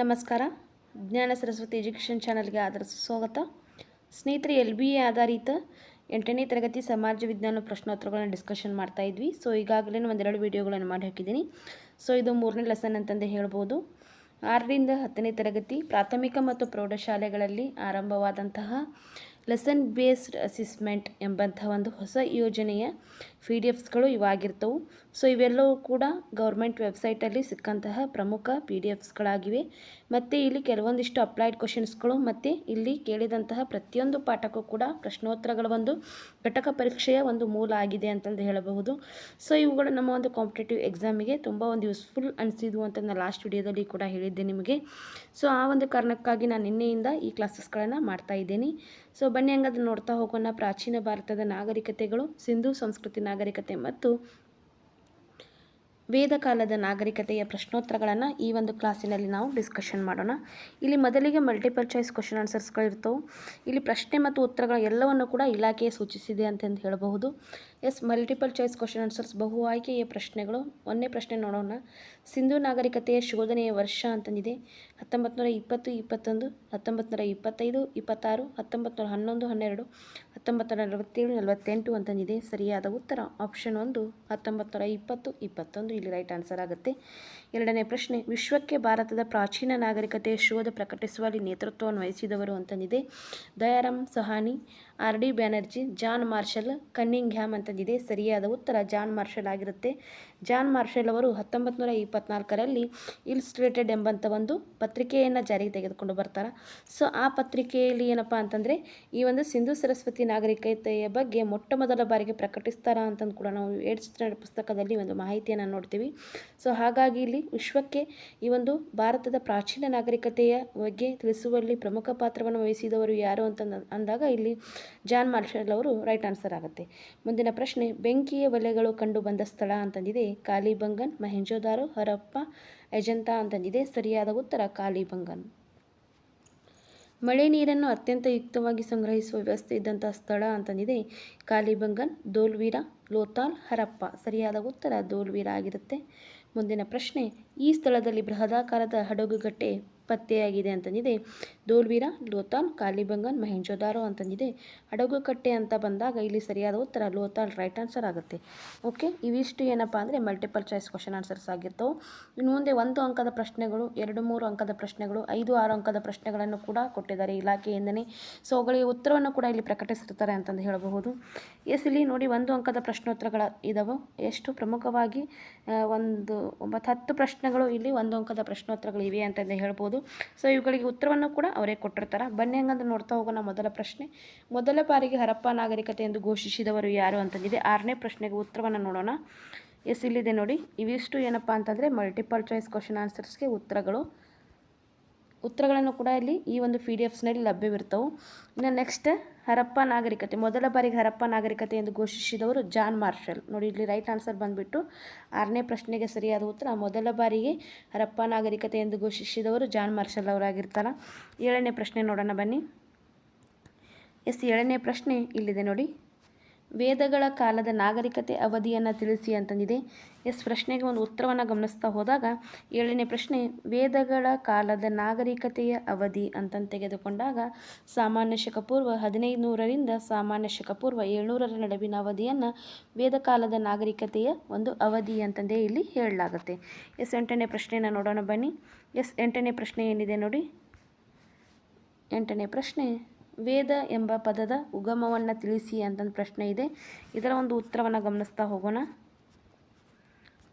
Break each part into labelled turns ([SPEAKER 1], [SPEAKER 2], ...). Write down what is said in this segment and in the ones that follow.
[SPEAKER 1] ನಮಸ್ಕಾರ. ಜ್ಞಾನ ಸರಸ್ವತಿ ಎಜುಕೇಷನ್ ಚಾನಲ್ಗೆ ಆದರ ಸ್ವಾಗತ. ಸ್ನೇಹಿತರೆ, ಎಲ್ ಬಿ ಎ ಆಧಾರಿತ ಎಂಟನೇ ತರಗತಿ ಸಮಾಜ ವಿಜ್ಞಾನ ಪ್ರಶ್ನೋತ್ತರಗಳನ್ನು ಡಿಸ್ಕಷನ್ ಮಾಡ್ತಾ ಇದ್ವಿ. ಸೊ ಈಗಾಗಲೇ ಒಂದೆರಡು ವಿಡಿಯೋಗಳನ್ನು ಮಾಡಿ ಹಾಕಿದ್ದೀನಿ. ಸೊ ಇದು ಮೂರನೇ ಲೆಸನ್ ಅಂತಂದು ಹೇಳ್ಬೋದು. ಆರರಿಂದ ಹತ್ತನೇ ತರಗತಿ ಪ್ರಾಥಮಿಕ ಮತ್ತು ಪ್ರೌಢಶಾಲೆಗಳಲ್ಲಿ ಆರಂಭವಾದಂತಹ ಲೆಸನ್ ಬೇಸ್ಡ್ ಅಸೆಸ್ಮೆಂಟ್ ಎಂಬಂತಹ ಒಂದು ಹೊಸ ಯೋಜನೆಯ ಪಿ ಡಿ ಎಫ್ಸ್ಗಳು ಇವಾಗಿರ್ತವೆ. ಸೊ ಇವೆಲ್ಲವೂ ಕೂಡ ಗೌರ್ಮೆಂಟ್ ವೆಬ್ಸೈಟಲ್ಲಿ ಸಿಕ್ಕಂತಹ ಪ್ರಮುಖ ಪಿ ಡಿ ಎಫ್ಸ್ಗಳಾಗಿವೆ. ಮತ್ತು ಇಲ್ಲಿ ಕೆಲವೊಂದಿಷ್ಟು ಅಪ್ಲೈಡ್ ಕ್ವಶನ್ಸ್ಗಳು, ಮತ್ತು ಇಲ್ಲಿ ಕೇಳಿದಂತಹ ಪ್ರತಿಯೊಂದು ಪಾಠಕ್ಕೂ ಕೂಡ ಪ್ರಶ್ನೋತ್ತರಗಳ ಒಂದು ಘಟಕ ಪರೀಕ್ಷೆಯ ಒಂದು ಮೂಲ ಆಗಿದೆ ಅಂತಂದು ಹೇಳಬಹುದು. ಸೊ ಇವುಗಳು ನಮ್ಮ ಒಂದು ಕಾಂಪಿಟೇಟಿವ್ ಎಕ್ಸಾಮಿಗೆ ತುಂಬ ಒಂದು ಯೂಸ್ಫುಲ್ ಅನಿಸಿದ್ವು ಅಂತ ನಾನು ಲಾಸ್ಟ್ ವಿಡಿಯೋದಲ್ಲಿ ಕೂಡ ಹೇಳಿದ್ದೆ ನಿಮಗೆ. ಸೊ ಆ ಒಂದು ಕಾರಣಕ್ಕಾಗಿ ನಾನು ನಿನ್ನೆಯಿಂದ ಈ ಕ್ಲಾಸಸ್ಗಳನ್ನು ಮಾಡ್ತಾ ಇದ್ದೀನಿ. ಸೊ ಬನ್ನಿ ಹಂಗಾದ್ರೆ ನೋಡ್ತಾ ಹೋಗೋಣ. ಪ್ರಾಚೀನ ಭಾರತದ ನಾಗರಿಕತೆಗಳು, ಸಿಂಧು ಸಂಸ್ಕೃತಿ ನಾಗರಿಕತೆ ಮತ್ತು ವೇದಕಾಲದ ನಾಗರಿಕತೆಯ ಪ್ರಶ್ನೋತ್ತರಗಳನ್ನು ಈ ಒಂದು ಕ್ಲಾಸಿನಲ್ಲಿ ನಾವು ಡಿಸ್ಕಷನ್ ಮಾಡೋಣ. ಇಲ್ಲಿ ಮೊದಲಿಗೆ ಮಲ್ಟಿಪಲ್ ಚಾಯ್ಸ್ ಕ್ವಶನ್ ಆನ್ಸರ್ಸ್ಗಳು ಇರ್ತವೆ. ಇಲ್ಲಿ ಪ್ರಶ್ನೆ ಮತ್ತು ಉತ್ತರಗಳ ಎಲ್ಲವನ್ನು ಕೂಡ ಇಲಾಖೆ ಸೂಚಿಸಿದೆ ಅಂತಂದು ಹೇಳಬಹುದು. Yes multiple choice question answers ಬಹು ಆಯ್ಕೆಯ ಪ್ರಶ್ನೆಗಳು. ಒಂದನೇ ಪ್ರಶ್ನೆ ನೋಡೋಣ. ಸಿಂಧು ನಾಗರಿಕತೆಯ ಶೋಧನೆಯ ವರ್ಷ ಅಂತಂದಿದೆ. ಹತ್ತೊಂಬತ್ತು ನೂರ ಇಪ್ಪತ್ತು, ಇಪ್ಪತ್ತೊಂದು ಹತ್ತೊಂಬತ್ತು ನೂರ ಇಪ್ಪತ್ತೈದು, ಇಪ್ಪತ್ತಾರು ಹತ್ತೊಂಬತ್ತು ನೂರ ಹನ್ನೊಂದು, ಹನ್ನೆರಡು ಹತ್ತೊಂಬತ್ತು ನೂರ ನಲವತ್ತೇಳು, ನಲವತ್ತೆಂಟು ಅಂತಂದಿದೆ. ಸರಿಯಾದ ಉತ್ತರ. ಆಪ್ಷನ್ ಒಂದು ಹತ್ತೊಂಬತ್ತು ನೂರ ಇಪ್ಪತ್ತು, ಇಪ್ಪತ್ತೊಂದು. ಇಲ್ಲಿ ರೈಟ್ ಆನ್ಸರ್ ಆಗುತ್ತೆ. ಎರಡನೇ ಪ್ರಶ್ನೆ, ವಿಶ್ವಕ್ಕೆ ಭಾರತದ ಪ್ರಾಚೀನ ನಾಗರಿಕತೆ ಶೋಧ ಪ್ರಕಟಿಸುವಲ್ಲಿ ನೇತೃತ್ವವನ್ನು ವಹಿಸಿದವರು ಅಂತಂದಿದೆ. Dayaram Sahni, R D Banerjee, John Marshall, Cunningham ಅಂತಂದಿದೆ. ಸರಿಯಾದ ಉತ್ತರ ಜಾನ್ ಮಾರ್ಷಲ್ ಆಗಿರುತ್ತೆ. ಜಾನ್ ಮಾರ್ಷಲ್ ಅವರು ಹತ್ತೊಂಬತ್ತು ನೂರ ಇಪ್ಪತ್ನಾಲ್ಕರಲ್ಲಿ ಇಲ್ಸ್ಟ್ರೇಟೆಡ್ ಎಂಬಂಥ ಒಂದು ಪತ್ರಿಕೆಯನ್ನು ಜಾರಿಗೆ ತೆಗೆದುಕೊಂಡು ಬರ್ತಾರೆ. ಸೊ, ಆ ಪತ್ರಿಕೆಯಲ್ಲಿ ಏನಪ್ಪ ಅಂತಂದರೆ, ಈ ಒಂದು ಸಿಂಧು ಸರಸ್ವತಿ ನಾಗರಿಕತೆಯ ಬಗ್ಗೆ ಮೊಟ್ಟ ಮೊದಲ ಬಾರಿಗೆ ಪ್ರಕಟಿಸ್ತಾರ ಅಂತಂದು ಕೂಡ ನಾವು ಏಡ್ಸ್ ಪುಸ್ತಕದಲ್ಲಿ ಒಂದು ಮಾಹಿತಿಯನ್ನು ನೋಡ್ತೀವಿ. ಸೊ, ಹಾಗಾಗಿ ಇಲ್ಲಿ ವಿಶ್ವಕ್ಕೆ ಈ ಒಂದು ಭಾರತದ ಪ್ರಾಚೀನ ನಾಗರಿಕತೆಯ ಬಗ್ಗೆ ತಿಳಿಸುವಲ್ಲಿ ಪ್ರಮುಖ ಪಾತ್ರವನ್ನು ವಹಿಸಿದವರು ಯಾರು ಅಂತ ಅಂದಾಗ ಇಲ್ಲಿ ಜಾನ್ ಮಾರ್ಷಲ್ ಅವರು ರೈಟ್ ಆನ್ಸರ್ ಆಗುತ್ತೆ. ಮುಂದಿನ ಪ್ರಶ್ನೆ, ಬೆಂಕಿಯ ಒಲೆಗಳು ಕಂಡು ಬಂದ ಸ್ಥಳ ಅಂತಂದಿದೆ. ಕಾಲಿಬಂಗನ್, ಮಹೆಂಜೋದಾರೋ, ಹರಪ್ಪ ಅಜಂತಾ ಅಂತಂದಿದೆ. ಸರಿಯಾದ ಉತ್ತರ, ಕಾಲಿಬಂಗನ್. ಮಳೆ ನೀರನ್ನು ಅತ್ಯಂತ ಯುಕ್ತವಾಗಿ ಸಂಗ್ರಹಿಸುವ ವ್ಯವಸ್ಥೆ ಇದ್ದಂತಹ ಸ್ಥಳ ಅಂತಂದಿದೆ. ಕಾಲಿಬಂಗನ್, ದೋಲ್ವೀರ, ಲೋತಾಲ್, ಹರಪ್ಪ. ಸರಿಯಾದ ಉತ್ತರ, ದೋಲ್ವೀರ ಆಗಿರುತ್ತೆ. ಮುಂದಿನ ಪ್ರಶ್ನೆ ಈ ಸ್ಥಳದಲ್ಲಿ ಬೃಹದಾಕಾರದ ಹಡಗುಗಟ್ಟೆ ಪತ್ತೆಯಾಗಿದೆ ಅಂತಂದಿದೆ. ದೋಲ್ವೀರ, ಲೋತಾಲ್, ಕಾಲಿಬಂಗನ್, ಮಹೆಂಜೋದಾರೋ ಅಂತಂದಿದೆ. ಹಡಗುಕಟ್ಟೆ ಅಂತ ಬಂದಾಗ ಇಲ್ಲಿ ಸರಿಯಾದ ಉತ್ತರ ಲೋತಾಲ್ ರೈಟ್ ಆನ್ಸರ್ ಆಗುತ್ತೆ. ಓಕೆ ಇವಿಷ್ಟು ಏನಪ್ಪ ಅಂದರೆ ಮಲ್ಟಿಪಲ್ ಚಾಯ್ಸ್ ಕ್ವಶನ್ ಆನ್ಸರ್ಸ್ ಆಗಿರ್ತವೆ. ಇನ್ನು ಮುಂದೆ ಒಂದು ಅಂಕದ ಪ್ರಶ್ನೆಗಳು, ಎರಡು, ಮೂರು ಅಂಕದ ಪ್ರಶ್ನೆಗಳು, ಐದು, ಆರು ಅಂಕದ ಪ್ರಶ್ನೆಗಳನ್ನು ಕೂಡ ಕೊಟ್ಟಿದ್ದಾರೆ ಇಲಾಖೆಯಿಂದನೇ. ಸೊ ಅವುಗಳಿಗೆ ಉತ್ತರವನ್ನು ಕೂಡ ಇಲ್ಲಿ ಪ್ರಕಟಿಸಿರ್ತಾರೆ ಅಂತಂದು ಹೇಳಬಹುದು. ಎಸ್ ಇಲ್ಲಿ ನೋಡಿ ಒಂದು ಅಂಕದ ಪ್ರಶ್ನೋತ್ತರಗಳ ಇದಾವೆ. ಎಷ್ಟು? ಪ್ರಮುಖವಾಗಿ ಒಂದು, ಒಂಬತ್ತು, ಹತ್ತು ಪ್ರಶ್ನೆಗಳು ಇಲ್ಲಿ ಒಂದು ಅಂಕದ ಪ್ರಶ್ನೋತ್ತರಗಳು ಇವೆ ಅಂತಂದು ಹೇಳ್ಬೋದು ಸೊ ಇವುಗಳಿಗೆ ಉತ್ತರವನ್ನು ಕೂಡ ಅವರೇ ಕೊಟ್ಟಿರ್ತಾರೆ. ಬನ್ನಿ ಹಂಗಂದ್ರೆ ನೋಡ್ತಾ ಹೋಗೋಣ ಮೊದಲ ಪ್ರಶ್ನೆ. ಮೊದಲ ಬಾರಿಗೆ ಹರಪ್ಪ ನಾಗರಿಕತೆ ಎಂದು ಘೋಷಿಸಿದವರು ಯಾರು ಅಂತಂದಿದೆ. ಆರನೇ ಪ್ರಶ್ನೆಗೆ ಉತ್ತರವನ್ನು ನೋಡೋಣ. ಎಸ್, ಇಲ್ಲಿದೆ ನೋಡಿ. ಇವಿಷ್ಟು ಏನಪ್ಪ ಅಂತಂದರೆ ಮಲ್ಟಿಪಲ್ ಚಾಯ್ಸ್ ಕ್ವಶನ್ ಆನ್ಸರ್ಸ್ಗೆ ಉತ್ತರಗಳು. ಉತ್ತರಗಳನ್ನು ಕೂಡ ಇಲ್ಲಿ ಈ ಒಂದು ಪಿ ಡಿ ಎಫ್ಸ್ನಲ್ಲಿ ಲಭ್ಯವಿರ್ತವೆ. ಇನ್ನು ನೆಕ್ಸ್ಟ್ ಹರಪ್ಪ ನಾಗರಿಕತೆ, ಮೊದಲ ಬಾರಿಗೆ ಹರಪ್ಪ ನಾಗರಿಕತೆ ಎಂದು ಘೋಷಿಸಿದವರು ಜಾನ್ ಮಾರ್ಷಲ್. ನೋಡಿ, ಇಲ್ಲಿ ರೈಟ್ ಆನ್ಸರ್ ಬಂದುಬಿಟ್ಟು ಆರನೇ ಪ್ರಶ್ನೆಗೆ ಸರಿಯಾದ ಉತ್ತರ, ಮೊದಲ ಬಾರಿಗೆ ಹರಪ್ಪ ನಾಗರಿಕತೆ ಎಂದು ಘೋಷಿಸಿದವರು ಜಾನ್ ಮಾರ್ಷಲ್ ಅವರಾಗಿರ್ತಾರೆ. ಏಳನೇ ಪ್ರಶ್ನೆ ನೋಡೋಣ ಬನ್ನಿ. ಎಸ್, ಏಳನೇ ಪ್ರಶ್ನೆ ಇಲ್ಲಿದೆ ನೋಡಿ. ವೇದಗಳ ಕಾಲದ ನಾಗರಿಕತೆ ಅವಧಿಯನ್ನು ತಿಳಿಸಿ ಅಂತಂದಿದೆ. ಎಸ್ ಪ್ರಶ್ನೆಗೆ ಒಂದು ಉತ್ತರವನ್ನು ಗಮನಿಸ್ತಾ ಹೋದಾಗ, ಏಳನೇ ಪ್ರಶ್ನೆ, ವೇದಗಳ ಕಾಲದ ನಾಗರಿಕತೆಯ ಅವಧಿ ಅಂತಂದು ತೆಗೆದುಕೊಂಡಾಗ, ಸಾಮಾನ್ಯ ಶಕಪೂರ್ವ ಹದಿನೈದು ನೂರರಿಂದ ಸಾಮಾನ್ಯ ಶಕಪೂರ್ವ ಏಳ್ನೂರರ ನಡುವಿನ ಅವಧಿಯನ್ನು ವೇದಕಾಲದ ನಾಗರಿಕತೆಯ ಒಂದು ಅವಧಿ ಅಂತಂದೇ ಇಲ್ಲಿ ಹೇಳಲಾಗುತ್ತೆ. ಎಸ್ ಎಂಟನೇ ಪ್ರಶ್ನೆಯನ್ನು ನೋಡೋಣ ಬನ್ನಿ. ಎಸ್ ಎಂಟನೇ ಪ್ರಶ್ನೆ ಏನಿದೆ ನೋಡಿ. ಎಂಟನೇ ಪ್ರಶ್ನೆ ವೇದ ಎಂಬ ಪದದ ಉಗಮವನ್ನು ತಿಳಿಸಿ ಅಂತಂದು ಪ್ರಶ್ನೆ ಇದೆ. ಇದರ ಒಂದು ಉತ್ತರವನ್ನು ಗಮನಿಸ್ತಾ ಹೋಗೋಣ.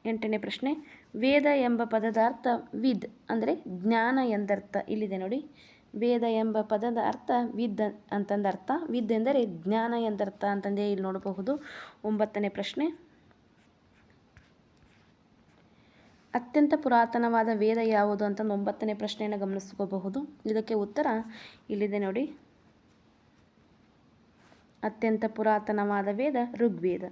[SPEAKER 1] ಎಂಟನೇ ಪ್ರಶ್ನೆ, ವೇದ ಎಂಬ ಪದದ ಅರ್ಥ ವಿದ್ ಅಂದರೆ ಜ್ಞಾನ ಎಂದರ್ಥ. ಇಲ್ಲಿದೆ ನೋಡಿ. ವೇದ ಎಂಬ ಪದದ ಅರ್ಥ ವಿದ್ ಅಂತಂದು ಅರ್ಥ. ವಿದ್ ಎಂದರೆ ಜ್ಞಾನ ಎಂದರ್ಥ ಅಂತಂದೇ ಇಲ್ಲಿ ನೋಡಬಹುದು. ಒಂಬತ್ತನೇ ಪ್ರಶ್ನೆ, ಅತ್ಯಂತ ಪುರಾತನವಾದ ವೇದ ಯಾವುದು ಅಂತಂದು ಒಂಬತ್ತನೇ ಪ್ರಶ್ನೆಯನ್ನು ಗಮನಿಸ್ಕೋಬಹುದು. ಇದಕ್ಕೆ ಉತ್ತರ ಇಲ್ಲಿದೆ ನೋಡಿ. ಅತ್ಯಂತ ಪುರಾತನವಾದ ವೇದ ಋಗ್ವೇದ.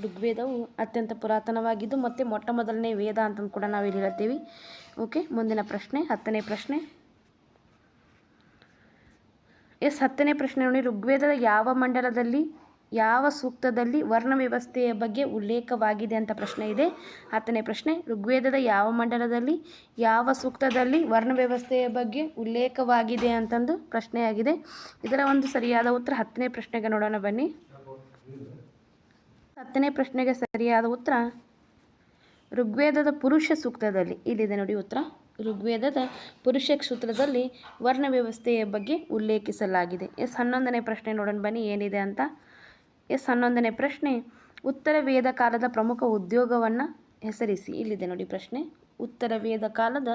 [SPEAKER 1] ಋಗ್ವೇದವು ಅತ್ಯಂತ ಪುರಾತನವಾಗಿದ್ದು ಮತ್ತು ಮೊಟ್ಟ ಮೊದಲನೇ ವೇದ ಅಂತಂದು ಕೂಡ ನಾವು ಇಲ್ಲಿ ಹೇಳ್ತೀವಿ. ಓಕೆ, ಮುಂದಿನ ಪ್ರಶ್ನೆ, ಹತ್ತನೇ ಪ್ರಶ್ನೆ. ಎಸ್, ಹತ್ತನೇ ಪ್ರಶ್ನೆ ನೋಡಿ, ಋಗ್ವೇದದ ಯಾವ ಮಂಡಲದಲ್ಲಿ ಯಾವ ಸೂಕ್ತದಲ್ಲಿ ವರ್ಣ ವ್ಯವಸ್ಥೆಯ ಬಗ್ಗೆ ಉಲ್ಲೇಖವಾಗಿದೆ ಅಂತ ಪ್ರಶ್ನೆ ಇದೆ. ಹತ್ತನೇ ಪ್ರಶ್ನೆ, ಋಗ್ವೇದದ ಯಾವ ಮಂಡಲದಲ್ಲಿ ಯಾವ ಸೂಕ್ತದಲ್ಲಿ ವರ್ಣ ವ್ಯವಸ್ಥೆಯ ಬಗ್ಗೆ ಉಲ್ಲೇಖವಾಗಿದೆ ಅಂತಂದು ಪ್ರಶ್ನೆಯಾಗಿದೆ. ಇದರ ಒಂದು ಸರಿಯಾದ ಉತ್ತರ ಹತ್ತನೇ ಪ್ರಶ್ನೆಗೆ ನೋಡೋಣ ಬನ್ನಿ. ಹತ್ತನೇ ಪ್ರಶ್ನೆಗೆ ಸರಿಯಾದ ಉತ್ತರ, ಋಗ್ವೇದದ ಪುರುಷ ಸೂಕ್ತದಲ್ಲಿ, ಇಲ್ಲಿದೆ ನೋಡಿ ಉತ್ತರ, ಋಗ್ವೇದದ ಪುರುಷ ಸೂತ್ರದಲ್ಲಿ ವರ್ಣ ವ್ಯವಸ್ಥೆಯ ಬಗ್ಗೆ ಉಲ್ಲೇಖಿಸಲಾಗಿದೆ. ಎಸ್, ಹನ್ನೊಂದನೇ ಪ್ರಶ್ನೆ ನೋಡೋಣ ಬನ್ನಿ, ಏನಿದೆ ಅಂತ. ಎಸ್ ಹನ್ನೊಂದನೇ ಪ್ರಶ್ನೆ. ಉತ್ತರ ವೇದ ಕಾಲದ ಪ್ರಮುಖ ಉದ್ಯೋಗವನ್ನು ಹೆಸರಿಸಿ. ಇಲ್ಲಿದೆ ನೋಡಿ ಪ್ರಶ್ನೆ. ಉತ್ತರ ವೇದ ಕಾಲದ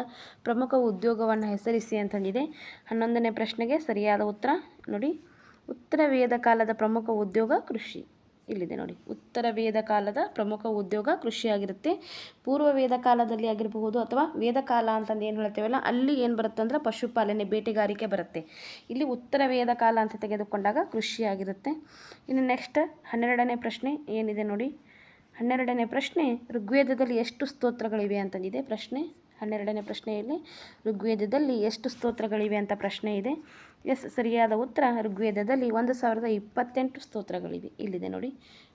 [SPEAKER 1] ಪ್ರಮುಖ ಉದ್ಯೋಗವನ್ನು ಹೆಸರಿಸಿ ಅಂತಂದಿದೆ. ಹನ್ನೊಂದನೇ ಪ್ರಶ್ನೆಗೆ ಸರಿಯಾದ ಉತ್ತರ ನೋಡಿ. ಉತ್ತರ ವೇದ ಕಾಲದ ಪ್ರಮುಖ ಉದ್ಯೋಗ ಕೃಷಿ. ಇಲ್ಲಿದೆ ನೋಡಿ. ಉತ್ತರ ವೇದ ಕಾಲದ ಪ್ರಮುಖ ಉದ್ಯೋಗ ಕೃಷಿಯಾಗಿರುತ್ತೆ. ಪೂರ್ವ ವೇದ ಕಾಲದಲ್ಲಿ ಆಗಿರಬಹುದು ಅಥವಾ ವೇದ ಕಾಲ ಅಂತಂದು ಏನು ಹೇಳ್ತೇವಲ್ಲ, ಅಲ್ಲಿ ಏನು ಬರುತ್ತೆ ಅಂದರೆ ಪಶುಪಾಲನೆ, ಬೇಟೆಗಾರಿಕೆ ಬರುತ್ತೆ. ಇಲ್ಲಿ ಉತ್ತರ ವೇದ ಕಾಲ ಅಂತ ತೆಗೆದುಕೊಂಡಾಗ ಕೃಷಿಯಾಗಿರುತ್ತೆ. ಇನ್ನು ನೆಕ್ಸ್ಟ್ ಹನ್ನೆರಡನೇ ಪ್ರಶ್ನೆ ಏನಿದೆ ನೋಡಿ. ಹನ್ನೆರಡನೇ ಪ್ರಶ್ನೆ, ಋಗ್ವೇದದಲ್ಲಿ ಎಷ್ಟು ಸ್ತೋತ್ರಗಳಿವೆ ಅಂತಂದಿದೆ. ಪ್ರಶ್ನೆ, ಹನ್ನೆರಡನೇ ಪ್ರಶ್ನೆಯಲ್ಲಿ ಋಗ್ವೇದದಲ್ಲಿ ಎಷ್ಟು ಸ್ತೋತ್ರಗಳಿವೆ ಅಂತ ಪ್ರಶ್ನೆ ಇದೆ. ಎಸ್, ಸರಿಯಾದ ಉತ್ತರ. ಋಗ್ವೇದದಲ್ಲಿ ಒಂದು ಸಾವಿರದ ಇಪ್ಪತ್ತೆಂಟು ಸ್ತೋತ್ರಗಳಿವೆ. ಇಲ್ಲಿದೆ ನೋಡಿ.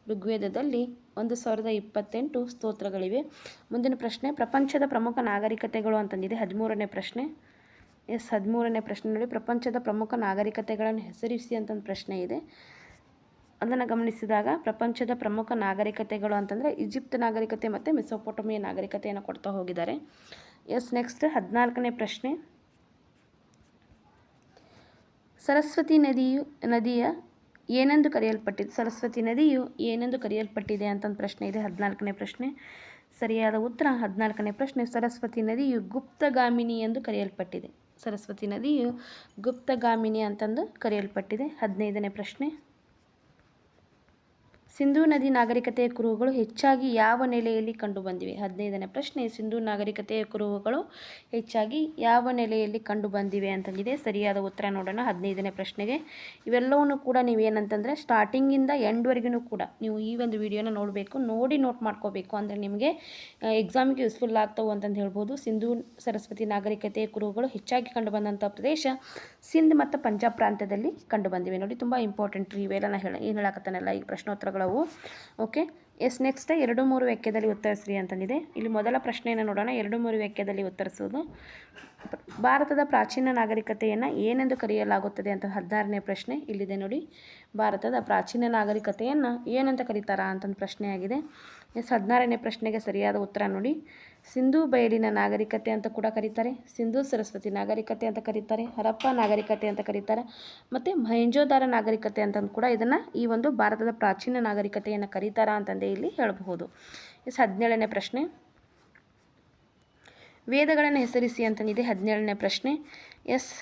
[SPEAKER 1] ಋಗ್ವೇದದಲ್ಲಿ ಒಂದು ಸಾವಿರದ ಇಪ್ಪತ್ತೆಂಟು ಸ್ತೋತ್ರಗಳಿವೆ. ಮುಂದಿನ ಪ್ರಶ್ನೆ, ಪ್ರಪಂಚದ ಪ್ರಮುಖ ನಾಗರಿಕತೆಗಳು ಅಂತಂದಿದೆ. ಹದಿಮೂರನೇ ಪ್ರಶ್ನೆ. ಎಸ್, ಹದಿಮೂರನೇ ಪ್ರಶ್ನೆ ನೋಡಿ. ಪ್ರಪಂಚದ ಪ್ರಮುಖ ನಾಗರಿಕತೆಗಳನ್ನು ಹೆಸರಿಸಿ ಅಂತಂದು ಪ್ರಶ್ನೆ ಇದೆ. ಅದನ್ನು ಗಮನಿಸಿದಾಗ, ಪ್ರಪಂಚದ ಪ್ರಮುಖ ನಾಗರಿಕತೆಗಳು ಅಂತಂದರೆ ಈಜಿಪ್ಟ್ ನಾಗರಿಕತೆ ಮತ್ತು ಮೆಸೊಪೊಟಮಿಯ ನಾಗರಿಕತೆಯನ್ನು ಕೊಡ್ತಾ ಹೋಗಿದ್ದಾರೆ. ಎಸ್, ನೆಕ್ಸ್ಟ್ ಹದಿನಾಲ್ಕನೇ ಪ್ರಶ್ನೆ. ಸರಸ್ವತಿ ನದಿಯು, ನದಿಯ ಏನೆಂದು ಕರೆಯಲ್ಪಟ್ಟಿದೆ? ಸರಸ್ವತಿ ನದಿಯು ಏನೆಂದು ಕರೆಯಲ್ಪಟ್ಟಿದೆ ಅಂತಂದು ಪ್ರಶ್ನೆ ಇದೆ. ಹದಿನಾಲ್ಕನೇ ಪ್ರಶ್ನೆ. ಸರಿಯಾದ ಉತ್ತರ? ಹದಿನಾಲ್ಕನೇ ಪ್ರಶ್ನೆ. ಸರಸ್ವತಿ ನದಿಯು ಗುಪ್ತಗಾಮಿನಿ ಎಂದು ಕರೆಯಲ್ಪಟ್ಟಿದೆ. ಸರಸ್ವತಿ ನದಿಯು ಗುಪ್ತಗಾಮಿನಿ ಅಂತಂದು ಕರೆಯಲ್ಪಟ್ಟಿದೆ. ಹದಿನೈದನೇ ಪ್ರಶ್ನೆ. ಸಿಂಧೂ ನದಿ ನಾಗರಿಕತೆಯ ಕುರುಹುಗಳು ಹೆಚ್ಚಾಗಿ ಯಾವ ನೆಲೆಯಲ್ಲಿ ಕಂಡುಬಂದಿವೆ? ಹದಿನೈದನೇ ಪ್ರಶ್ನೆ, ಸಿಂಧೂ ನಾಗರಿಕತೆಯ ಕುರುಹುಗಳು ಹೆಚ್ಚಾಗಿ ಯಾವ ನೆಲೆಯಲ್ಲಿ ಕಂಡುಬಂದಿವೆ ಅಂತಂದಿದೆ ಸರಿಯಾದ ಉತ್ತರ ನೋಡೋಣ ಹದಿನೈದನೇ ಪ್ರಶ್ನೆಗೆ. ಇವೆಲ್ಲವನ್ನು ಕೂಡ ನೀವೇನಂತಂದರೆ ಸ್ಟಾರ್ಟಿಂಗಿಂದ ಎಂಡ್ವರೆಗೂ ಕೂಡ ನೀವು ಈ ಒಂದು ವಿಡಿಯೋನ ನೋಡಬೇಕು, ನೋಡಿ ನೋಟ್ ಮಾಡ್ಕೋಬೇಕು. ಅಂದರೆ ನಿಮಗೆ ಎಕ್ಸಾಮಿಗೆ ಯೂಸ್ಫುಲ್ ಆಗ್ತವೆ ಅಂತಂದು ಹೇಳ್ಬೋದು. ಸಿಂಧೂ ಸರಸ್ವತಿ ನಾಗರಿಕತೆಯ ಕುರುಹುಗಳು ಹೆಚ್ಚಾಗಿ ಕಂಡುಬಂದಂಥ ಪ್ರದೇಶ ಸಿಂಧ್ ಮತ್ತು ಪಂಜಾಬ್ ಪ್ರಾಂತ್ಯದಲ್ಲಿ ಕಂಡುಬಂದಿವೆ. ನೋಡಿ, ತುಂಬ ಇಂಪಾರ್ಟೆಂಟ್ ಇವೆಲ್ಲ ನಾನು ಹೇಳ, ಏನು ಹೇಳಕತ್ತಾನಲ್ಲ ಈ ಓಕೆ ಎಸ್ ನೆಕ್ಸ್ಟ್ ಎರಡು ಮೂರು ವಾಕ್ಯದಲ್ಲಿ ಉತ್ತರಿಸ್ರಿ ಅಂತಂದಿದೆ. ಇಲ್ಲಿ ಮೊದಲ ಪ್ರಶ್ನೆಯನ್ನು ನೋಡೋಣ. ಎರಡು ಮೂರು ವಾಕ್ಯದಲ್ಲಿ ಉತ್ತರಿಸೋದು. ಭಾರತದ ಪ್ರಾಚೀನ ನಾಗರಿಕತೆಯನ್ನು ಏನೆಂದು ಕರೆಯಲಾಗುತ್ತದೆ ಅಂತ ಹದಿನಾರನೇ ಪ್ರಶ್ನೆ ಇಲ್ಲಿದೆ ನೋಡಿ. ಭಾರತದ ಪ್ರಾಚೀನ ನಾಗರಿಕತೆಯನ್ನು ಏನಂತ ಕರೀತಾರಾ ಅಂತಂದು ಪ್ರಶ್ನೆಯಾಗಿದೆ. ಎಸ್, ಹದಿನಾರನೇ ಪ್ರಶ್ನೆಗೆ ಸರಿಯಾದ ಉತ್ತರ ನೋಡಿ. ಸಿಂಧೂ ಬಯಲಿನ ನಾಗರಿಕತೆ ಅಂತ ಕೂಡ ಕರೀತಾರೆ. ಸಿಂಧೂ ಸರಸ್ವತಿ ನಾಗರಿಕತೆ ಅಂತ ಕರೀತಾರೆ. ಹರಪ್ಪ ನಾಗರಿಕತೆ ಅಂತ ಕರೀತಾರೆ. ಮತ್ತು ಮಹೇಂಜೋದಾರ ನಾಗರಿಕತೆ ಅಂತಂದು ಕೂಡ ಇದನ್ನು ಈ ಒಂದು ಭಾರತದ ಪ್ರಾಚೀನ ನಾಗರಿಕತೆಯನ್ನು ಕರೀತಾರ ಅಂತಂದೇ ಇಲ್ಲಿ ಹೇಳಬಹುದು. ಎಸ್, ಹದಿನೇಳನೇ ಪ್ರಶ್ನೆ. ವೇದಗಳನ್ನು ಹೆಸರಿಸಿ ಅಂತಂದಿದೆ ಹದಿನೇಳನೇ ಪ್ರಶ್ನೆ. ಎಸ್.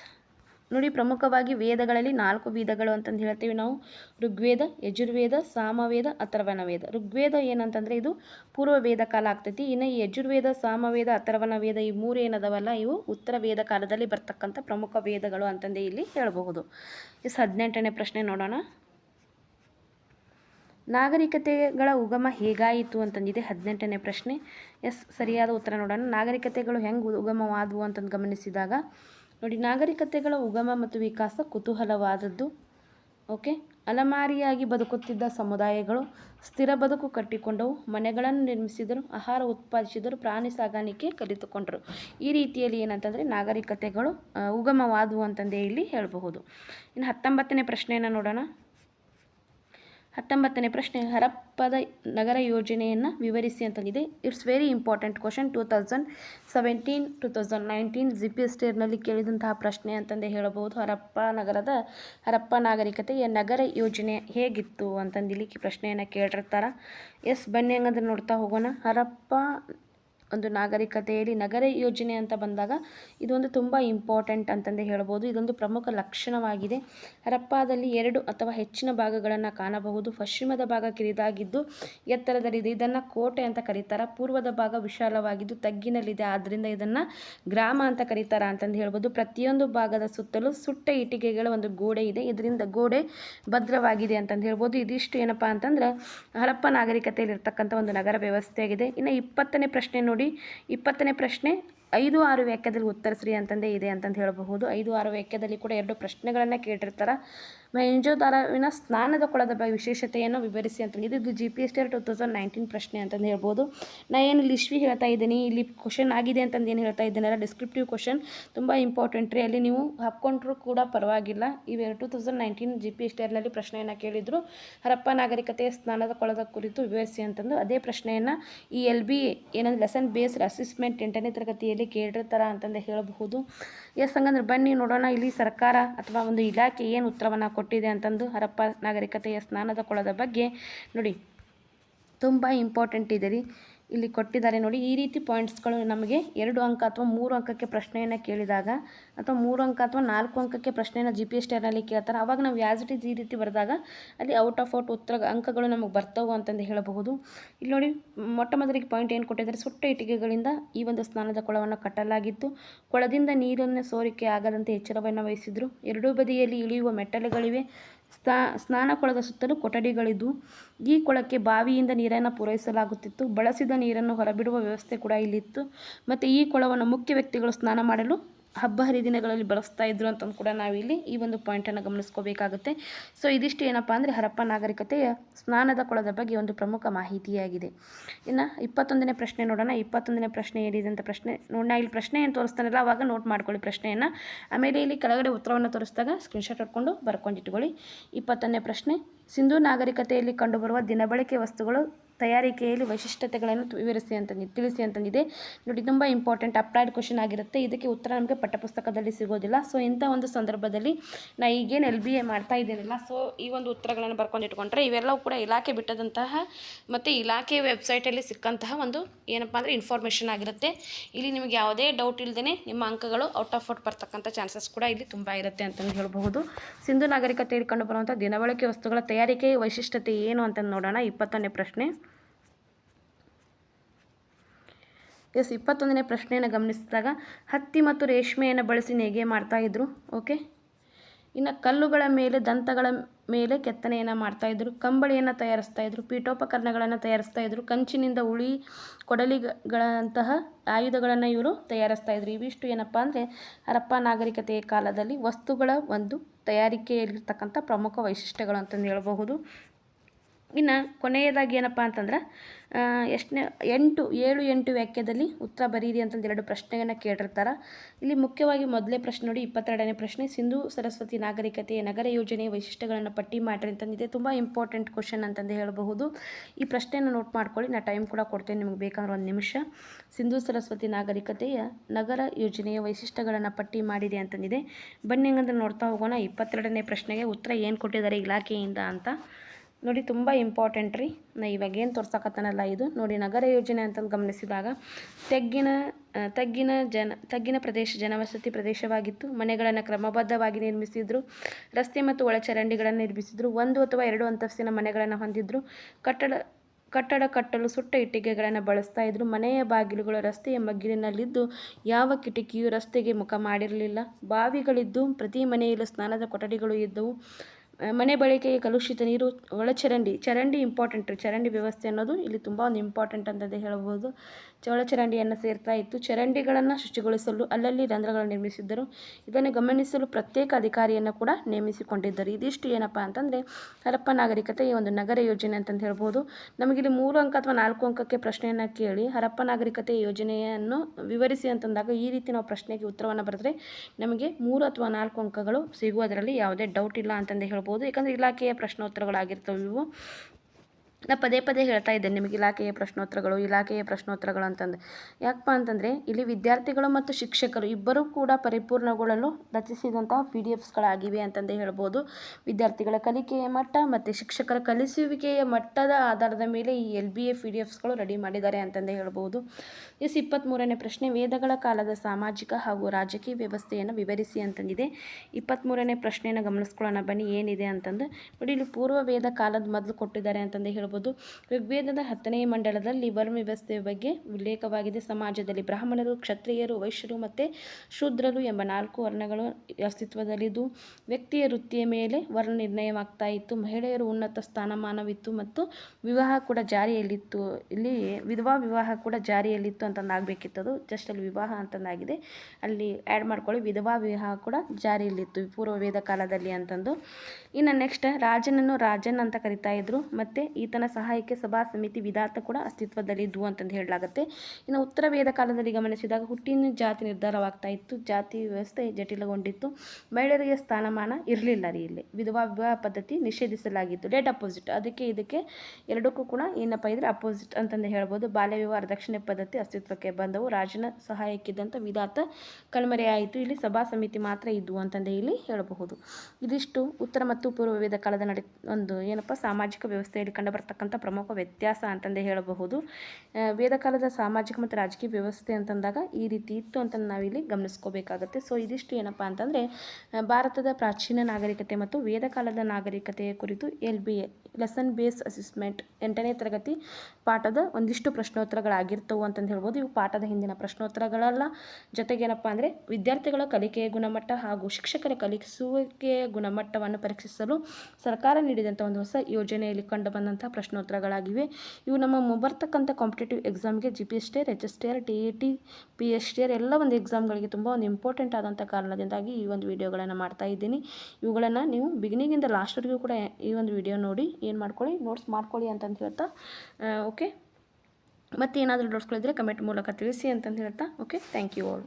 [SPEAKER 1] ನೋಡಿ, ಪ್ರಮುಖವಾಗಿ ವೇದಗಳಲ್ಲಿ ನಾಲ್ಕು ವೇದಗಳು ಅಂತಂದು ಹೇಳ್ತೀವಿ ನಾವು. ಋಗ್ವೇದ, ಯಜುರ್ವೇದ, ಸಾಮವೇದ ಅಥರ್ವಣ ವೇದ ಋಗ್ವೇದ ಏನಂತಂದರೆ ಇದು ಪೂರ್ವ ವೇದ ಕಾಲ ಆಗ್ತೈತಿ. ಇನ್ನು ಯಜುರ್ವೇದ, ಸಾಮವೇದ ಅಥರ್ವಣ ವೇದ ಈ ಮೂರು ಏನದವಲ್ಲ? ಇವು ಉತ್ತರ ವೇದ ಕಾಲದಲ್ಲಿ ಬರ್ತಕ್ಕಂಥ ಪ್ರಮುಖ ವೇದಗಳು ಅಂತಂದೇ ಇಲ್ಲಿ ಹೇಳಬಹುದು. ಎಸ್, ಹದಿನೆಂಟನೇ ಪ್ರಶ್ನೆ ನೋಡೋಣ. ನಾಗರಿಕತೆಗಳ ಉಗಮ ಹೇಗಾಯಿತು ಅಂತಂದಿದೆ ಹದಿನೆಂಟನೇ ಪ್ರಶ್ನೆ. ಎಸ್, ಸರಿಯಾದ ಉತ್ತರ ನೋಡೋಣ. ನಾಗರಿಕತೆಗಳು ಹೆಂಗೆ ಉಗಮವಾದವು ಅಂತಂದು ಗಮನಿಸಿದಾಗ, ನೋಡಿ, ನಾಗರಿಕತೆಗಳ ಉಗಮ ಮತ್ತು ವಿಕಾಸ ಕುತೂಹಲವಾದದ್ದು, ಓಕೆ? ಅಲಮಾರಿಯಾಗಿ ಬದುಕುತ್ತಿದ್ದ ಸಮುದಾಯಗಳು ಸ್ಥಿರ ಬದುಕು ಕಟ್ಟಿಕೊಂಡವು, ಮನೆಗಳನ್ನು ನಿರ್ಮಿಸಿದರು, ಆಹಾರ ಉತ್ಪಾದಿಸಿದರು, ಪ್ರಾಣಿ ಸಾಗಾಣಿಕೆ ಕಲಿತುಕೊಂಡರು. ಈ ರೀತಿಯಲ್ಲಿ ಏನಂತಂದರೆ ನಾಗರಿಕತೆಗಳು ಉಗಮವಾದವು ಅಂತಂದೇ ಇಲ್ಲಿ ಹೇಳಬಹುದು. ಇನ್ನು ಹತ್ತೊಂಬತ್ತನೇ ಪ್ರಶ್ನೆಯನ್ನು ನೋಡೋಣ. ಹತ್ತೊಂಬತ್ತನೇ ಪ್ರಶ್ನೆ, ಹರಪ್ಪದ ನಗರ ಯೋಜನೆಯನ್ನು ವಿವರಿಸಿ ಅಂತಂದಿದೆ. It's very important question two thousand seventeen two thousand nineteen G P S ಟಿಯರ್ನಲ್ಲಿ ಕೇಳಿದಂತಹ ಪ್ರಶ್ನೆ ಅಂತಂದೇ ಹೇಳಬಹುದು. ಹರಪ್ಪ ನಗರದ, ಹರಪ್ಪ ನಾಗರಿಕತೆಯ ನಗರ ಯೋಜನೆ ಹೇಗಿತ್ತು ಅಂತಂದು ಇಲ್ಲಿ ಪ್ರಶ್ನೆಯನ್ನು ಕೇಳಿರ್ತಾರೆ ಎಸ್, ಬನ್ನಿ ಹಂಗಂದ್ರೆ ನೋಡ್ತಾ ಹೋಗೋಣ. ಹರಪ್ಪ ಒಂದು ನಾಗರಿಕತೆಯಲ್ಲಿ ನಗರ ಯೋಜನೆ ಅಂತ ಬಂದಾಗ ಇದೊಂದು ತುಂಬ ಇಂಪಾರ್ಟೆಂಟ್ ಅಂತಂದು ಹೇಳ್ಬೋದು. ಇದೊಂದು ಪ್ರಮುಖ ಲಕ್ಷಣವಾಗಿದೆ. ಹರಪ್ಪಾದಲ್ಲಿ ಎರಡು ಅಥವಾ ಹೆಚ್ಚಿನ ಭಾಗಗಳನ್ನು ಕಾಣಬಹುದು. ಪಶ್ಚಿಮದ ಭಾಗ ಕಿರಿದಾಗಿದ್ದು ಎತ್ತರದಲ್ಲಿದೆ ಇದನ್ನು ಕೋಟೆ ಅಂತ ಕರೀತಾರೆ. ಪೂರ್ವದ ಭಾಗ ವಿಶಾಲವಾಗಿದ್ದು ತಗ್ಗಿನಲ್ಲಿದೆ. ಆದ್ದರಿಂದ ಇದನ್ನು ಗ್ರಾಮ ಅಂತ ಕರೀತಾರ ಅಂತಂದು ಹೇಳ್ಬೋದು. ಪ್ರತಿಯೊಂದು ಭಾಗದ ಸುತ್ತಲೂ ಸುಟ್ಟ ಇಟ್ಟಿಗೆಗಳ ಒಂದು ಗೋಡೆ ಇದೆ. ಇದರಿಂದ ಗೋಡೆ ಭದ್ರವಾಗಿದೆ ಅಂತಂದು ಹೇಳ್ಬೋದು. ಇದಿಷ್ಟು ಏನಪ್ಪಾ ಅಂತಂದ್ರೆ ಹರಪ್ಪ ನಾಗರಿಕತೆಯಲ್ಲಿ ಇರ್ತಕ್ಕಂಥ ಒಂದು ನಗರ ವ್ಯವಸ್ಥೆಯಾಗಿದೆ. ಇನ್ನು ಇಪ್ಪತ್ತನೇ ಪ್ರಶ್ನೆ ಇಪ್ಪತ್ತನೇ ಪ್ರಶ್ನೆ, ಐದು ಆರು ವಾಕ್ಯದಲ್ಲಿ ಉತ್ತರಿಸ್ರಿ ಅಂತಂದೇ ಇದೆ ಅಂತಂದು ಹೇಳಬಹುದು. ಐದು ಆರು ವಾಕ್ಯದಲ್ಲಿ ಕೂಡ ಎರಡು ಪ್ರಶ್ನೆಗಳನ್ನು ಕೇಳಿರ್ತಾರೆ. ಮೊಹೆಂಜೋದಾರವಿನ ಸ್ನಾನದ ಕೊಳದ ಬಗ್ಗೆ ವಿಶೇಷತೆಯನ್ನು ವಿವರಿಸಿ ಅಂತ ಇದು G P S T two thousand nineteen ಪ್ರಶ್ನೆ ಅಂತಂದು ಹೇಳ್ಬೋದು. ನಾ ಏನು ಇಲ್ಲಿ ಹೇಳ್ತಾ ಇದ್ದೀನಿ, ಇಲ್ಲಿ ಕ್ವಶನ್ ಆಗಿದೆ ಅಂತಂದು ಏನು ಹೇಳ್ತಾ ಇದ್ದೀನಲ್ಲ ಡಿಸ್ಕ್ರಿಪ್ಟಿವ್ ಕ್ವಶನ್ ತುಂಬ ಇಂಪಾರ್ಟೆಂಟ್ ರೀ. ಅಲ್ಲಿ ನೀವು ಹಾಕ್ಕೊಂಡ್ರೂ ಕೂಡ ಪರವಾಗಿಲ್ಲ. ಇವೆ two thousand nineteen G P S T ಆರ್ನಲ್ಲಿ ಪ್ರಶ್ನೆಯನ್ನು ಕೇಳಿದರು. ಹರಪ್ಪ ನಾಗರಿಕತೆಯ ಸ್ನಾನದ ಕೊಳದ ಕುರಿತು ವಿವರಿಸಿ ಅಂತಂದು ಅದೇ ಪ್ರಶ್ನೆಯನ್ನು ಈ ಎಲ್ ಬಿ ಏನಂದ್ರೆ ಲೆಸನ್ ಬೇಸ್ಡ್ ಅಸೆಸ್ಮೆಂಟ್ ಎಂಟನೇ ತರಗತಿಯಲ್ಲಿ ಕೇಳಿರ್ತಾರ ಅಂತಂದು ಹೇಳಬಹುದು. ಎಸ್ ಹಂಗಂದ್ರೆ ಬನ್ನಿ ನೋಡೋಣ, ಇಲ್ಲಿ ಸರ್ಕಾರ ಅಥವಾ ಒಂದು ಇಲಾಖೆ ಏನು ಉತ್ತರವನ್ನು ಕೊಟ್ಟಿದೆ ಅಂತಂದು ಹರಪ್ಪ ನಾಗರಿಕತೆಯ ಸ್ನಾನದ ಕೊಳದ ಬಗ್ಗೆ ನೋಡಿ. ತುಂಬ ಇಂಪಾರ್ಟೆಂಟ್ ಇದೆ ರೀ. ಇಲ್ಲಿ ಕೊಟ್ಟಿದ್ದಾರೆ ನೋಡಿ. ಈ ರೀತಿ ಪಾಯಿಂಟ್ಸ್ಗಳು ನಮಗೆ ಎರಡು ಅಂಕ ಅಥವಾ ಮೂರು ಅಂಕಕ್ಕೆ ಪ್ರಶ್ನೆಯನ್ನು ಕೇಳಿದಾಗ ಅಥವಾ ಮೂರು ಅಂಕ ಅಥವಾ ನಾಲ್ಕು ಅಂಕಕ್ಕೆ ಪ್ರಶ್ನೆಯನ್ನು ಜಿ ಪಿ ಎಸ್ ಟೈರ್ನಲ್ಲಿ ಕೇಳ್ತಾರೆ. ಅವಾಗ ನಾವು ಯಾಸ್ ಇಟ್ ಈ ರೀತಿ ಬರೆದಾಗ ಅಲ್ಲಿ ಔಟ್ ಆಫ್ ಔಟ್ ಉತ್ತರ ಅಂಕಗಳು ನಮಗೆ ಬರ್ತವು ಅಂತಂದು ಹೇಳಬಹುದು. ಇಲ್ಲಿ ನೋಡಿ, ಮೊಟ್ಟ ಮೊದಲಿಗೆ ಪಾಯಿಂಟ್ ಏನು ಕೊಟ್ಟಿದ್ದಾರೆ? ಸುಟ್ಟ ಇಟ್ಟಿಗೆಗಳಿಂದ ಈ ಒಂದು ಸ್ನಾನದ ಕೊಳವನ್ನು ಕಟ್ಟಲಾಗಿತ್ತು. ಕೊಳದಿಂದ ನೀರನ್ನು ಸೋರಿಕೆ ಆಗದಂತೆ ಎಚ್ಚರವನ್ನು ವಹಿಸಿದರು. ಎರಡೂ ಬದಿಯಲ್ಲಿ ಇಳಿಯುವ ಮೆಟ್ಟಲುಗಳಿವೆ. ಸ್ನಾ ಸ್ನಾನ ಕೊಳದ ಸುತ್ತಲೂ ಕೊಠಡಿಗಳಿದ್ದು, ಈ ಕೊಳಕ್ಕೆ ಬಾವಿಯಿಂದ ನೀರನ್ನು ಪೂರೈಸಲಾಗುತ್ತಿತ್ತು. ಬಳಸಿದ ನೀರನ್ನು ಹೊರಬಿಡುವ ವ್ಯವಸ್ಥೆ ಕೂಡ ಇಲ್ಲಿತ್ತು. ಮತ್ತು ಈ ಕೊಳವನ್ನು ಮುಖ್ಯ ವ್ಯಕ್ತಿಗಳು ಸ್ನಾನ ಮಾಡಲು ಹಬ್ಬ ಹರಿದಿನಗಳಲ್ಲಿ ಬಳಸ್ತಾ ಇದ್ರು ಅಂತಂದು ಕೂಡ ನಾವಿಲ್ಲಿ ಈ ಒಂದು ಪಾಯಿಂಟನ್ನು ಗಮನಿಸ್ಕೋಬೇಕಾಗುತ್ತೆ. ಸೊ ಇದಿಷ್ಟು ಏನಪ್ಪ ಅಂದರೆ ಹರಪ್ಪ ನಾಗರಿಕತೆಯ ಸ್ನಾನದ ಕೊಳದ ಬಗ್ಗೆ ಒಂದು ಪ್ರಮುಖ ಮಾಹಿತಿಯಾಗಿದೆ. ಇನ್ನು ಇಪ್ಪತ್ತೊಂದನೇ ಪ್ರಶ್ನೆ ನೋಡೋಣ. ಇಪ್ಪತ್ತೊಂದನೇ ಪ್ರಶ್ನೆ ಏನಿದೆ ಅಂತ ಪ್ರಶ್ನೆ ನೋಡೋಣ ಇಲ್ಲಿ ಪ್ರಶ್ನೆ ಏನು ತೋರಿಸ್ತಾನಲ್ಲ, ಅವಾಗ ನೋಟ್ ಮಾಡ್ಕೊಳ್ಳಿ ಪ್ರಶ್ನೆಯನ್ನು. ಆಮೇಲೆ ಇಲ್ಲಿ ಕೆಳಗಡೆ ಉತ್ತರವನ್ನು ತೋರಿಸಿದಾಗ ಸ್ಕ್ರೀನ್ಶಾಟ್ ಹೊಡ್ಕೊಂಡು ಬರ್ಕೊಂಡಿಟ್ಕೊಳ್ಳಿ ಇಪ್ಪತ್ತೊಂದನೇ ಪ್ರಶ್ನೆ, ಸಿಂಧೂ ನಾಗರಿಕತೆಯಲ್ಲಿ ಕಂಡುಬರುವ ದಿನಬಳಕೆ ವಸ್ತುಗಳು ತಯಾರಿಕೆಯಲ್ಲಿ ವೈಶಿಷ್ಟ್ಯತೆಗಳನ್ನು ವಿವರಿಸಿ ಅಂತ ತಿಳಿಸಿ ಅಂತಂದಿದೆ. ನೋಡಿ, ತುಂಬ ಇಂಪಾರ್ಟೆಂಟ್ ಅಪ್ಲೈಡ್ ಕ್ವಶನ್ ಆಗಿರುತ್ತೆ. ಇದಕ್ಕೆ ಉತ್ತರ ನಮಗೆ ಪಠ್ಯಪುಸ್ತಕದಲ್ಲಿ ಸಿಗೋದಿಲ್ಲ. ಸೊ ಇಂಥ ಒಂದು ಸಂದರ್ಭದಲ್ಲಿ ನಾ ಈಗೇನು ಎಲ್ ಬಿ ಎ ಮಾಡ್ತಾ ಇದ್ದೀನಲ್ಲ ಸೊ ಈ ಒಂದು ಉತ್ತರಗಳನ್ನು ಬರ್ಕೊಂಡು ಇಟ್ಕೊಂಡ್ರೆ ಇವೆಲ್ಲವೂ ಕೂಡ ಇಲಾಖೆ ಬಿಟ್ಟದಂತಹ ಮತ್ತು ಇಲಾಖೆ ವೆಬ್ಸೈಟಲ್ಲಿ ಸಿಕ್ಕಂತಹ ಒಂದು ಏನಪ್ಪ ಅಂದರೆ ಇನ್ಫಾರ್ಮೇಷನ್ ಆಗಿರುತ್ತೆ. ಇಲ್ಲಿ ನಿಮಗೆ ಯಾವುದೇ ಡೌಟ್ ಇಲ್ಲದೇ ನಿಮ್ಮ ಅಂಕಗಳು ಔಟ್ ಆಫ್ ಔಟ್ ಬರ್ತಕ್ಕಂಥ ಚಾನ್ಸಸ್ ಕೂಡ ಇಲ್ಲಿ ತುಂಬ ಇರುತ್ತೆ ಅಂತಂದು ಹೇಳಬಹುದು. ಸಿಂಧು ನಾಗರಿಕತೆಯಲ್ಲಿ ಕಂಡುಬರುವಂಥ ದಿನಬಳಕೆ ವಸ್ತುಗಳ ತಯಾರಿಕೆ ವೈಶಿಷ್ಟ್ಯತೆ ಏನು ಅಂತ ನೋಡೋಣ. ಇಪ್ಪತ್ತನೇ ಪ್ರಶ್ನೆ. ಎಸ್, ಇಪ್ಪತ್ತೊಂದನೇ ಪ್ರಶ್ನೆಯನ್ನು ಗಮನಿಸಿದಾಗ ಹತ್ತಿ ಮತ್ತು ರೇಷ್ಮೆಯನ್ನು ಬಳಸಿ ನೇಯ್ಗೆ ಮಾಡ್ತಾಯಿದ್ರು ಓಕೆ? ಇನ್ನು ಕಲ್ಲುಗಳ ಮೇಲೆ, ದಂತಗಳ ಮೇಲೆ ಕೆತ್ತನೆಯನ್ನು ಮಾಡ್ತಾಯಿದ್ರು ಕಂಬಳಿಯನ್ನು ತಯಾರಿಸ್ತಾಯಿದ್ರು ಪೀಠೋಪಕರಣಗಳನ್ನು ತಯಾರಿಸ್ತಾಯಿದ್ರು ಕಂಚಿನಿಂದ ಉಳಿ ಕೊಡಲಿಗಳಂತಹ ಆಯುಧಗಳನ್ನು ಇವರು ತಯಾರಿಸ್ತಾಯಿದ್ರು ಇವಿಷ್ಟು ಏನಪ್ಪ ಅಂದರೆ ಹರಪ್ಪ ನಾಗರಿಕತೆಯ ಕಾಲದಲ್ಲಿ ವಸ್ತುಗಳ ಒಂದು ತಯಾರಿಕೆಯಲ್ಲಿರ್ತಕ್ಕಂಥ ಪ್ರಮುಖ ವೈಶಿಷ್ಟ್ಯಗಳು ಅಂತಂದು ಹೇಳಬಹುದು. ಇನ್ನು ಕೊನೆಯದಾಗಿ ಏನಪ್ಪ ಅಂತಂದ್ರೆ ಎಷ್ಟನೇ, ಎಂಟು, ಏಳು, ಎಂಟು ವಾಕ್ಯದಲ್ಲಿ ಉತ್ತರ ಬರೀರಿ ಅಂತಂದು ಎರಡು ಪ್ರಶ್ನೆಯನ್ನು ಕೇಳಿರ್ತಾರೆ. ಇಲ್ಲಿ ಮುಖ್ಯವಾಗಿ ಮೊದಲೇ ಪ್ರಶ್ನೆ ನೋಡಿ, ಇಪ್ಪತ್ತೆರಡನೇ ಪ್ರಶ್ನೆ, ಸಿಂಧು ಸರಸ್ವತಿ ನಾಗರಿಕತೆಯ ನಗರ ಯೋಜನೆಯ ವೈಶಿಷ್ಟ್ಯಗಳನ್ನು ಪಟ್ಟಿ ಮಾಡಿರಿ ಅಂತಂದಿದೆ ತುಂಬ ಇಂಪಾರ್ಟೆಂಟ್ ಕ್ವಶನ್ ಅಂತಂದು ಹೇಳಬಹುದು. ಈ ಪ್ರಶ್ನೆಯನ್ನು ನೋಟ್ ಮಾಡ್ಕೊಳ್ಳಿ ನಾನು ಟೈಮ್ ಕೂಡ ಕೊಡ್ತೇನೆ ನಿಮಗೆ ಬೇಕಂದ್ರೆ ಒಂದು ನಿಮಿಷ. ಸಿಂಧು ಸರಸ್ವತಿ ನಾಗರಿಕತೆಯ ನಗರ ಯೋಜನೆಯ ವೈಶಿಷ್ಟ್ಯಗಳನ್ನು ಪಟ್ಟಿ ಮಾಡಿದೆ ಅಂತಂದಿದೆ ಬನ್ನಿ ಹಂಗಂದ್ರೆ ನೋಡ್ತಾ ಹೋಗೋಣ, ಇಪ್ಪತ್ತೆರಡನೇ ಪ್ರಶ್ನೆಗೆ ಉತ್ತರ ಏನು ಕೊಟ್ಟಿದ್ದಾರೆ ಇಲಾಖೆಯಿಂದ ಅಂತ. ನೋಡಿ, ತುಂಬ ಇಂಪಾರ್ಟೆಂಟ್ ರೀ. ನಾ ಇವಾಗ ಏನು ತೋರ್ಸಕತ್ತನಲ್ಲ ಇದು. ನೋಡಿ, ನಗರ ಯೋಜನೆ ಅಂತಂದು ಗಮನಿಸಿದಾಗ ತಗ್ಗಿನ ತಗ್ಗಿನ ಜನ, ತಗ್ಗಿನ ಪ್ರದೇಶ, ಜನವಸತಿ ಪ್ರದೇಶವಾಗಿತ್ತು. ಮನೆಗಳನ್ನು ಕ್ರಮಬದ್ಧವಾಗಿ ನಿರ್ಮಿಸಿದ್ರು. ರಸ್ತೆ ಮತ್ತು ಒಳಚರಂಡಿಗಳನ್ನು ನಿರ್ಮಿಸಿದ್ರು. ಒಂದು ಅಥವಾ ಎರಡು ಅಂತಸ್ತಿನ ಮನೆಗಳನ್ನು ಹೊಂದಿದ್ದರು ಕಟ್ಟಡ ಕಟ್ಟಡ ಕಟ್ಟಲು ಸುಟ್ಟ ಇಟ್ಟಿಗೆಗಳನ್ನು ಬಳಸ್ತಾ ಇದ್ರು. ಮನೆಯ ಬಾಗಿಲುಗಳು ರಸ್ತೆಯ ಮಗ್ಗಿಲಿನಲ್ಲಿದ್ದು ಯಾವ ಕಿಟಕಿಯು ರಸ್ತೆಗೆ ಮುಖ ಮಾಡಿರಲಿಲ್ಲ. ಬಾವಿಗಳಿದ್ದು ಪ್ರತಿ ಮನೆಯಲ್ಲೂ ಸ್ನಾನದ ಕೊಠಡಿಗಳು ಇದ್ದವು. ಮನೆ ಬಳಕೆಗೆ ಕಲುಷಿತ ನೀರು, ಒಳಚರಂಡಿ, ಚರಂಡಿ ಇಂಪಾರ್ಟೆಂಟ್ ಚರಂಡಿ ವ್ಯವಸ್ಥೆ ಅನ್ನೋದು ಇಲ್ಲಿ ತುಂಬ ಒಂದು ಇಂಪಾರ್ಟೆಂಟ್ ಅಂತಂದೇ ಹೇಳ್ಬೋದು ಒಳಚರಂಡಿಯನ್ನು ಸೇರ್ತಾ ಇತ್ತು. ಚರಂಡಿಗಳನ್ನು ಶುಚಿಗೊಳಿಸಲು ಅಲ್ಲಲ್ಲಿ ರಂಧ್ರಗಳನ್ನು ನಿರ್ಮಿಸಿದ್ದರು. ಇದನ್ನು ಗಮನಿಸಲು ಪ್ರತ್ಯೇಕ ಅಧಿಕಾರಿಯನ್ನು ಕೂಡ ನೇಮಿಸಿಕೊಂಡಿದ್ದರು. ಇದಿಷ್ಟು ಏನಪ್ಪ ಅಂತಂದರೆ, ಹರಪ್ಪ ನಾಗರಿಕತೆಯ ಒಂದು ನಗರ ಯೋಜನೆ ಅಂತಂದು ಹೇಳ್ಬೋದು. ನಮಗಿಲ್ಲಿ ಮೂರು ಅಂಕ ಅಥವಾ ನಾಲ್ಕು ಅಂಕಕ್ಕೆ ಪ್ರಶ್ನೆಯನ್ನು ಕೇಳಿ, ಹರಪ್ಪ ನಾಗರಿಕತೆ ಯೋಜನೆಯನ್ನು ವಿವರಿಸಿ ಅಂತಂದಾಗ ಈ ರೀತಿ ನಾವು ಪ್ರಶ್ನೆಗೆ ಉತ್ತರವನ್ನು ಬರೆದ್ರೆ ನಮಗೆ ಮೂರು ಅಥವಾ ನಾಲ್ಕು ಅಂಕಗಳು ಸಿಗುವುದರಲ್ಲಿ ಯಾವುದೇ ಡೌಟ್ ಇಲ್ಲ ಅಂತಂದು ಹೇಳ್ಬೋದು. ಯಾಕಂದರೆ ಇಲಾಖೆಯ ಪ್ರಶ್ನೋತ್ತರಗಳಾಗಿರ್ತವೆ ಇವು. ನಾ ಪದೇ ಪದೇ ಹೇಳ್ತಾ ಇದ್ದೇನೆ ನಿಮಗೆ ಇಲಾಖೆಯ ಪ್ರಶ್ನೋತ್ತರಗಳು ಇಲಾಖೆಯ ಪ್ರಶ್ನೋತ್ತರಗಳು ಅಂತಂದು. ಯಾಕಪ್ಪ ಅಂತಂದರೆ, ಇಲ್ಲಿ ವಿದ್ಯಾರ್ಥಿಗಳು ಮತ್ತು ಶಿಕ್ಷಕರು ಇಬ್ಬರೂ ಕೂಡ ಪರಿಪೂರ್ಣಗೊಳ್ಳಲು ರಚಿಸಿದಂತಹ ಪಿ ಡಿ ಎಫ್ಸ್ಗಳಾಗಿವೆ ಅಂತಂದೇ ಹೇಳ್ಬೋದು. ವಿದ್ಯಾರ್ಥಿಗಳ ಕಲಿಕೆಯ ಮಟ್ಟ ಮತ್ತು ಶಿಕ್ಷಕರ ಕಲಿಸುವಿಕೆಯ ಮಟ್ಟದ ಆಧಾರದ ಮೇಲೆ ಈ L B A P D ಎಫ್ಸ್ಗಳು ready ಮಾಡಿದ್ದಾರೆ ಅಂತಂದೇ ಹೇಳ್ಬೋದು. ಎಸ್ ಇಪ್ಪತ್ತ್ಮೂರನೇ ಪ್ರಶ್ನೆ, ವೇದಗಳ ಕಾಲದ ಸಾಮಾಜಿಕ ಹಾಗೂ ರಾಜಕೀಯ ವ್ಯವಸ್ಥೆಯನ್ನು ವಿವರಿಸಿ ಅಂತಂದಿದೆ. ಇಪ್ಪತ್ತ್ಮೂರನೇ ಪ್ರಶ್ನೆಯನ್ನು ಗಮನಿಸ್ಕೊಳ್ಳೋಣ ಬನ್ನಿ, ಏನಿದೆ ಅಂತಂದು. ನೋಡಿ, ಇಲ್ಲಿ ಪೂರ್ವ ವೇದ ಕಾಲದ ಮೊದಲು ಕೊಟ್ಟಿದ್ದಾರೆ ಅಂತಂದೇ ಹೇಳ್ಬೋದು. ಹೇಳ್ಬೋದು ಋಗ್ವೇದದ ಹತ್ತನೇ ಮಂಡಲದಲ್ಲಿ ವರ್ಣ ವ್ಯವಸ್ಥೆಯ ಬಗ್ಗೆ ಉಲ್ಲೇಖವಾಗಿದೆ. ಸಮಾಜದಲ್ಲಿ ಬ್ರಾಹ್ಮಣರು, ಕ್ಷತ್ರಿಯರು, ವೈಶ್ಯರು ಮತ್ತು ಶೂದ್ರರು ಎಂಬ ನಾಲ್ಕು ವರ್ಣಗಳು ಅಸ್ತಿತ್ವದಲ್ಲಿದ್ದು, ವ್ಯಕ್ತಿಯ ವೃತ್ತಿಯ ಮೇಲೆ ವರ್ಣ ನಿರ್ಣಯವಾಗ್ತಾ ಇತ್ತು. ಮಹಿಳೆಯರು ಉನ್ನತ ಸ್ಥಾನಮಾನವಿತ್ತು ಮತ್ತು ವಿವಾಹ ಕೂಡ ಜಾರಿಯಲ್ಲಿತ್ತು. ಇಲ್ಲಿ ವಿಧವಾ ವಿವಾಹ ಕೂಡ ಜಾರಿಯಲ್ಲಿತ್ತು ಅಂತಂದಾಗಬೇಕಿತ್ತು ಅದು ಜಸ್ಟ್ ಅಲ್ಲಿ ವಿವಾಹ ಅಂತಂದಾಗಿದೆ. ಅಲ್ಲಿ ಆ್ಯಡ್ ಮಾಡ್ಕೊಳ್ಳಿ, ವಿಧವಾ ವಿವಾಹ ಕೂಡ ಜಾರಿಯಲ್ಲಿತ್ತು ಪೂರ್ವ ವೇದ ಕಾಲದಲ್ಲಿ ಅಂತಂದು. ಇನ್ನು ನೆಕ್ಸ್ಟ್ ರಾಜನನ್ನು ರಾಜನ್ ಅಂತ ಕರಿತಾ ಇದ್ರು. ಮತ್ತು ಈತನ ಸಹಾಯಕ್ಕೆ ಸಭಾ ಸಮಿತಿ ವಿಧಾತ ಕೂಡ ಅಸ್ತಿತ್ವದಲ್ಲಿದ್ದು ಅಂತಂದು ಹೇಳಲಾಗುತ್ತೆ. ಇನ್ನು ಉತ್ತರ ವೇದ ಕಾಲದಲ್ಲಿ ಗಮನಿಸಿದಾಗ ಹುಟ್ಟಿನ ಜಾತಿ ನಿರ್ಧಾರವಾಗ್ತಾ ಇತ್ತು. ಜಾತಿ ವ್ಯವಸ್ಥೆ ಜಟಿಲಗೊಂಡಿತ್ತು. ಮಹಿಳೆಯರಿಗೆ ಸ್ಥಾನಮಾನ ಇರಲಿಲ್ಲ ರೀ ಇಲ್ಲಿ. ವಿಧವಾ ವಿವಾಹ ಪದ್ಧತಿ ನಿಷೇಧಿಸಲಾಗಿತ್ತು. ಡೇಟ್ ಅಪೋಸಿಟ್ ಅದಕ್ಕೆ ಇದಕ್ಕೆ ಎರಡಕ್ಕೂ ಕೂಡ ಏನಪ್ಪ ಇದ್ರೆ ಅಪೋಸಿಟ್ ಅಂತಂದು ಹೇಳ್ಬೋದು. ಬಾಲ್ಯ ವಿವಾಹ ದಕ್ಷಿಣ ಪದ್ಧತಿ ಅಸ್ತಿತ್ವಕ್ಕೆ ಬಂದವು. ರಾಜನ ಸಹಾಯಕ್ಕಿದ್ದಂಥ ವಿಧಾತ ಕಣ್ಮರೆಯಾಯಿತು ಇಲ್ಲಿ ಸಭಾ ಸಮಿತಿ ಮಾತ್ರ ಇದ್ದು ಅಂತಂದು ಇಲ್ಲಿ ಹೇಳಬಹುದು. ಇದಿಷ್ಟು ಉತ್ತರ ಮತ್ತು ಪೂರ್ವ ವೇದ ಕಾಲದ ನಡೆ ಒಂದು ಏನಪ್ಪ ಸಾಮಾಜಿಕ ವ್ಯವಸ್ಥೆಯಲ್ಲಿ ಕಂಡುಬರ್ತಕ್ಕಂಥ ಪ್ರಮುಖ ವ್ಯತ್ಯಾಸ ಅಂತಂದೇ ಹೇಳಬಹುದು. ವೇದಕಾಲದ ವೇದ ಕಾಲದ ಸಾಮಾಜಿಕ ಮತ್ತು ರಾಜಕೀಯ ವ್ಯವಸ್ಥೆ ಅಂತಂದಾಗ ಈ ರೀತಿ ಇತ್ತು ಅಂತ ನಾವಿಲ್ಲಿ ಗಮನಿಸ್ಕೋಬೇಕಾಗತ್ತೆ. ಸೊ ಇದಿಷ್ಟು ಏನಪ್ಪ ಅಂತಂದರೆ ಭಾರತದ ಪ್ರಾಚೀನ ನಾಗರಿಕತೆ ಮತ್ತು ವೇದಕಾಲದ ನಾಗರಿಕತೆಯ ಕುರಿತು L B A lesson base assessment ಎಂಟನೇ ತರಗತಿ ಪಾಠದ ಒಂದಿಷ್ಟು ಪ್ರಶ್ನೋತ್ತರಗಳಾಗಿರ್ತವು ಅಂತಂದು ಹೇಳ್ಬೋದು. ಇವು ಪಾಠದ ಹಿಂದಿನ ಪ್ರಶ್ನೋತ್ತರಗಳಲ್ಲ. ಜೊತೆಗೇನಪ್ಪ ಅಂದರೆ ವಿದ್ಯಾರ್ಥಿಗಳ ಕಲಿಕೆಯ ಗುಣಮಟ್ಟ ಹಾಗೂ ಶಿಕ್ಷಕರ ಕಲಿಸುವಿಕೆಯ ಗುಣಮಟ್ಟವನ್ನು ಪರೀಕ್ಷಿಸಲು ಸರ್ಕಾರ ನೀಡಿದಂಥ ಒಂದು ಹೊಸ ಯೋಜನೆಯಲ್ಲಿ ಕಂಡುಬಂದಂಥ ಪ್ರಶ್ನೋತ್ತರಗಳಾಗಿವೆ. ಇವು ನಮ್ಮ ಮುಂಬರ್ತಕ್ಕಂಥ ಕಾಂಪಿಟೇಟಿವ್ ಎಕ್ಸಾಮ್ಗೆ G P S T register T E T, P S T R ಎಲ್ಲ ಒಂದು ಎಕ್ಸಾಮ್ಗಳಿಗೆ ತುಂಬ ಒಂದು ಇಂಪಾರ್ಟೆಂಟ್ ಆದಂಥ ಕಾರಣದಿಂದಾಗಿ ಈ ಒಂದು ವಿಡಿಯೋಗಳನ್ನು ಮಾಡ್ತಾ ಇದ್ದೀನಿ. ಇವುಗಳನ್ನು ನೀವು ಬಿಗಿನಿಂಗಿಂದ ಲಾಸ್ಟ್ವರೆಗೂ ಕೂಡ ಈ ಒಂದು ವಿಡಿಯೋ ನೋಡಿ, ಏನು ಮಾಡ್ಕೊಳ್ಳಿ ನೋಟ್ಸ್ ಮಾಡ್ಕೊಳ್ಳಿ ಅಂತಂದು ಹೇಳ್ತಾ ಓಕೆ ಮತ್ತೇನಾದರೂ ಡೌಟ್ಸ್ಗಳಿದ್ರೆ ಕಮೆಂಟ್ ಮೂಲಕ ತಿಳಿಸಿ ಅಂತಂದು ಹೇಳ್ತಾ ಓಕೆ ಥ್ಯಾಂಕ್ ಯು ಆಲ್